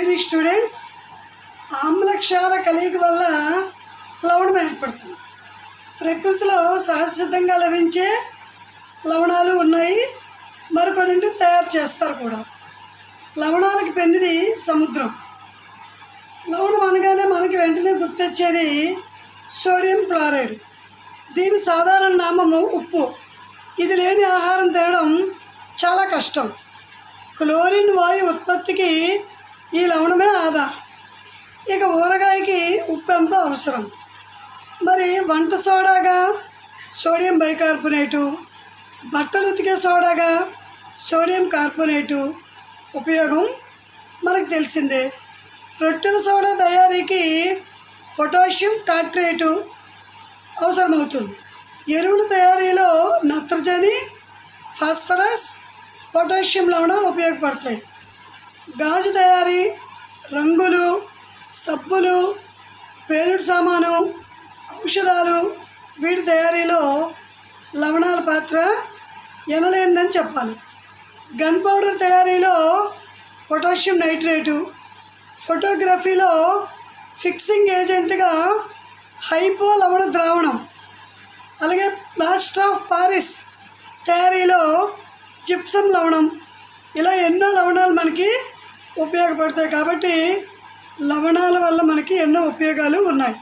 Evening students ఆమ్లక్షార కలయిక వల్ల లవణం ఏర్పడుతుంది. ప్రకృతిలో సహజసిద్ధంగా లభించే లవణాలు ఉన్నాయి. మరికొన్నింటిని తయారు చేస్తారు కూడా. లవణాలకు పెన్నిది సముద్రం. లవణం అనగానే మనకి వెంటనే గుర్తొచ్చేది సోడియం క్లోరైడ్. దీని సాధారణ నామము ఉప్పు. ఇది లేని ఆహారం తినడం చాలా కష్టం. క్లోరిన్ వాయు ఉత్పత్తికి ఈ లవణమే ఆదా. ఇక ఊరగాయకి ఉప్పు ఎంతో అవసరం. మరి వంట సోడాగా సోడియం బైకార్బోనేటు బట్టలు ఉతికే సోడాగా సోడియం కార్బోనేటు ఉపయోగం మనకు తెలిసిందే. రొట్టెల సోడా తయారీకి పొటాషియం టాట్రేటు అవసరమవుతుంది. ఎరువుల తయారీలో నత్రజని ఫాస్ఫరస్ పొటాషియం లవణాలు ఉపయోగపడతాయి. గాజు తయారీ రంగులు సబ్బులు పేలుడు సామాను ఔషధాలు వీటి తయారీలో లవణాల పాత్ర ఎనలేనిదని చెప్పాలి. గన్ పౌడర్ తయారీలో పొటాషియం నైట్రేటు ఫోటోగ్రఫీలో ఫిక్సింగ్ ఏజెంట్గా హైపో లవణ ద్రావణం అలాగే ప్లాస్టర్ ఆఫ్ పారిస్ తయారీలో జిప్సం లవణం ఇలా ఎన్నో లవణాలు మనకి ఉపయోగపడతాయి కాబట్టి లవణాల వల్ల మనకి ఎన్నో ఉపయోగాలు ఉన్నాయి.